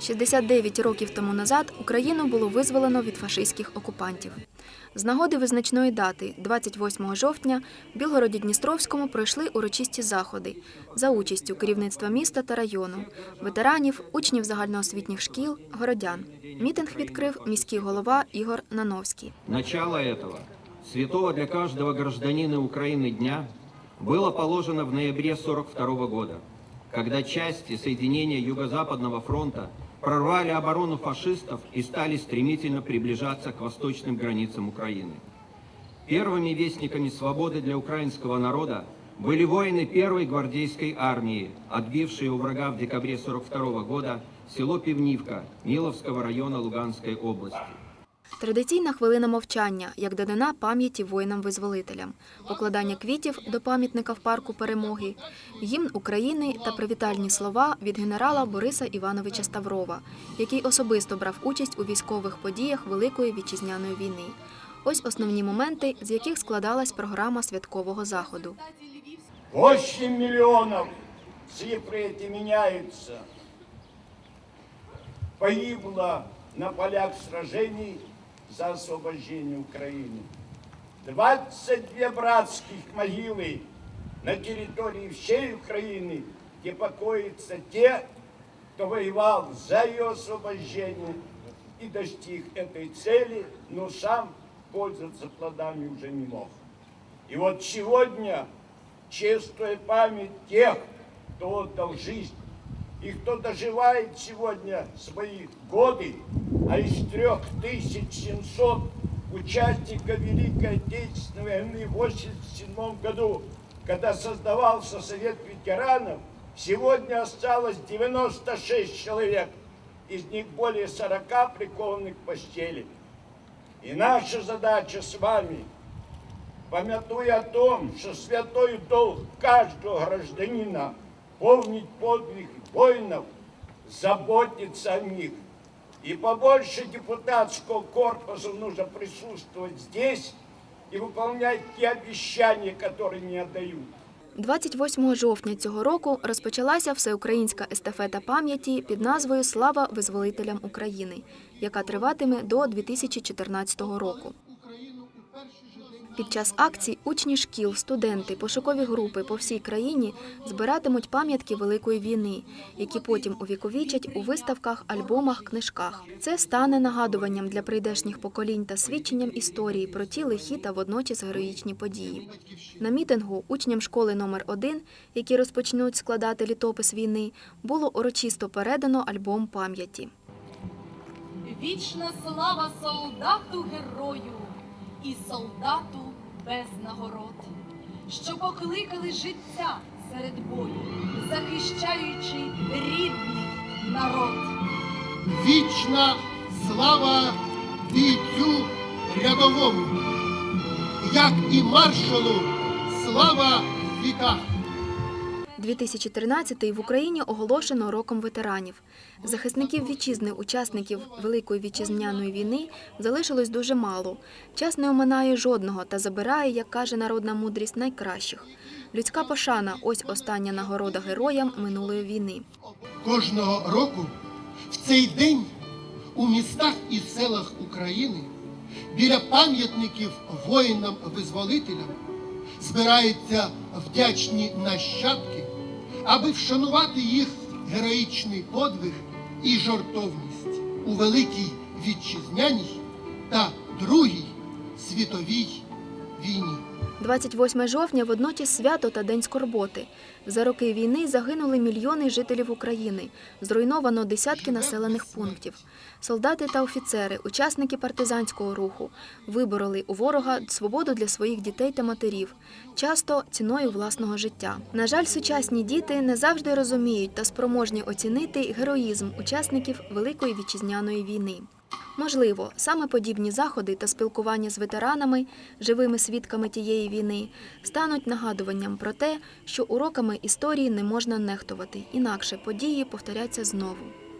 69 років тому назад Україну було визволено від фашистських окупантів. З нагоди визначної дати, 28 жовтня, в Білгороді-Дністровському пройшли урочисті заходи за участю керівництва міста та району, ветеранів, учнів загальноосвітніх шкіл, городян. Мітинг відкрив міський голова Ігор Нановський. Начало этого, святого для каждого гражданина Украины дня, было положено в ноябре 1942 года, когда части соединения Юго-Западного фронта прорвали оборону фашистов и стали стремительно приближаться к восточным границам Украины. Первыми вестниками свободы для украинского народа были воины первой гвардейской армии, отбившие у врага в декабре 1942 года село Пивнивка Миловского района Луганской области. Традиційна хвилина мовчання, як дадана пам'яті воїнам-визволителям, покладання квітів до пам'ятника в парку перемоги, гімн України та привітальні слова від генерала Бориса Івановича Ставрова, який особисто брав участь у військових подіях Великої вітчизняної війни. Ось основні моменти, з яких складалась програма святкового заходу. 8 миллионов, цифры эти меняются, погибло на полях сражений за освобождение Украины. 22 братских могилы на территории всей Украины, где покоятся те, кто воевал за ее освобождение и достиг этой цели, но сам пользоваться плодами уже не мог. И вот сегодня, чествуя память тех, кто отдал жизнь, и кто доживает сегодня свои годы, а из 3700 участников Великой Отечественной войны в 1987 году, когда создавался Совет ветеранов, сегодня осталось 96 человек, из них более 40 прикованных к постели. И наша задача с вами, помятуя о том, что святой долг каждого гражданина помнить подвиг воинов, заботиться о них. И побольше депутатского корпуса нужно присутствовать здесь и выполнять те обещания, которые не отдают. 28 жовтня цього року розпочалася всеукраїнська естафета пам'яті під назвою Слава визволителям України, яка триватиме до 2014 року. Під час акцій учні шкіл, студенти, пошукові групи по всій країні збиратимуть пам'ятки Великої війни, які потім увіковічать у виставках, альбомах, книжках. Це стане нагадуванням для прийдешніх поколінь та свідченням історії про ті лихі та водночас героїчні події. На мітингу учням школи номер 1 які розпочнуть складати літопис війни, було урочисто передано альбом пам'яті. Вічна слава солдату герою і солдату без нагород, що покликали життя серед бою, захищаючи рідний народ. Вічна слава бійцю рядовому, як і маршалу, слава в віках. 2013 в Україні оголошено роком ветеранів. Захисників вітчизни, учасників Великої вітчизняної війни залишилось дуже мало. Час не оминає жодного та забирає, як каже народна мудрість, найкращих. Людська пошана ось остання нагорода героям минулої війни. Кожного року в цей день у містах і селах України біля пам'ятників воїнам-визволителям збираються вдячні нащадки, аби вшанувати їх героїчний подвиг і жортовність у Великій Вітчизняній та Другій світовій війні. 28 жовтня водночас свято та День скорботи. За роки війни загинули мільйони жителів України, зруйновано десятки населених пунктів. Солдати та офіцери, учасники партизанського руху, вибороли у ворога свободу для своїх дітей та матерів, часто ціною власного життя. На жаль, сучасні діти не завжди розуміють та спроможні оцінити героїзм учасників Великої вітчизняної війни. Можливо, саме подібні заходи та спілкування з ветеранами, живими свідками тієї війни, стануть нагадуванням про те, що уроками історії не можна нехтувати, інакше події повторяться знову.